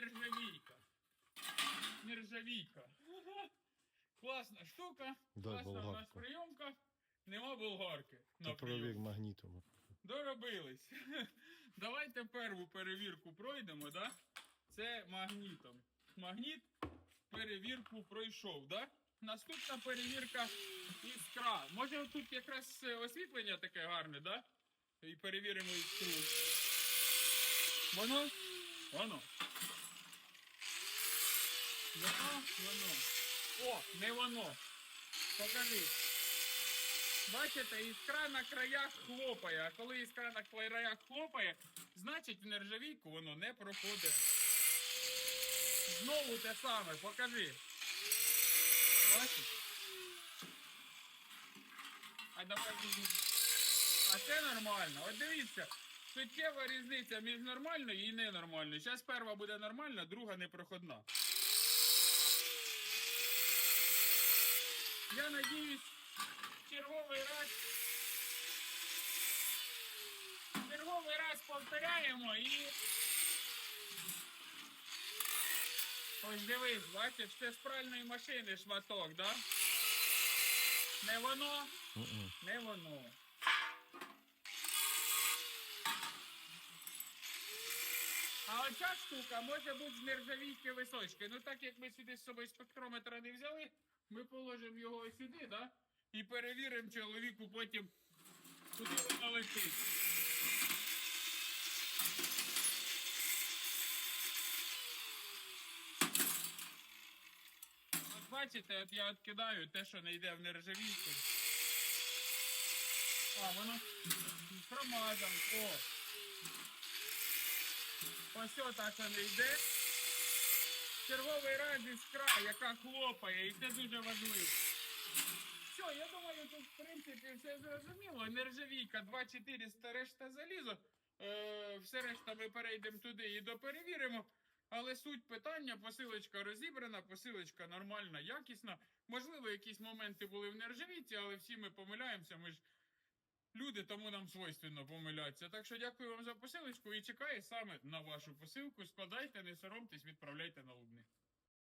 Нержавійка. Нержавійка. Класна штука. Да, Класна у нас прийомка. Нема болгарки. На Та провір прийом. магнітом. Доробились. Давайте перву перевірку пройдемо, да? Це магнітом. Магніт перевірку пройшов, да? Наступна перевірка іскра. Може тут якраз е, освітлення таке гарне, да? І перевіримо іскру. Воно? Воно. Воно? Воно. О, не воно. Покажи. Бачите, іскра на краях хлопає, а коли іскра на краях хлопає, значить в нержавійку воно не проходить. Знову те саме, покажи. Бачиш? А давай візьмемо. А це нормально. От дивіться, суттєва різниця між нормальною і ненормальною. Зараз перша буде нормальна, друга непроходна. Я надіюсь, черговий раз. Черговий раз повторяємо і. Ось дивись, бачиш, це з пральної машини шматок, да? Не воно, не воно. А оця штука може бути з нержавійки височки. Ну так як ми сюди з собою спектрометра не взяли, ми положимо його сюди, да? І перевіримо чоловіку потім, куди вона летить. От бачите, от я відкидаю те, що не йде в нержавійку. А, воно промазав. О. Ось отак воно йде. Черговий раз іскра, яка хлопає, і це дуже важливо. Все, я думаю, тут в принципі все зрозуміло. Нержавійка 2400 решта залізо. Е, все решта ми перейдемо туди і доперевіримо. Але суть питання, посилочка розібрана, посилочка нормальна, якісна. Можливо, якісь моменти були в нержавійці, але всі ми помиляємося. Ми ж люди, тому нам свойственно помиляться. Так що дякую вам за посилочку і чекаю саме на вашу посилку. Складайте, не соромтесь, відправляйте на Лубни.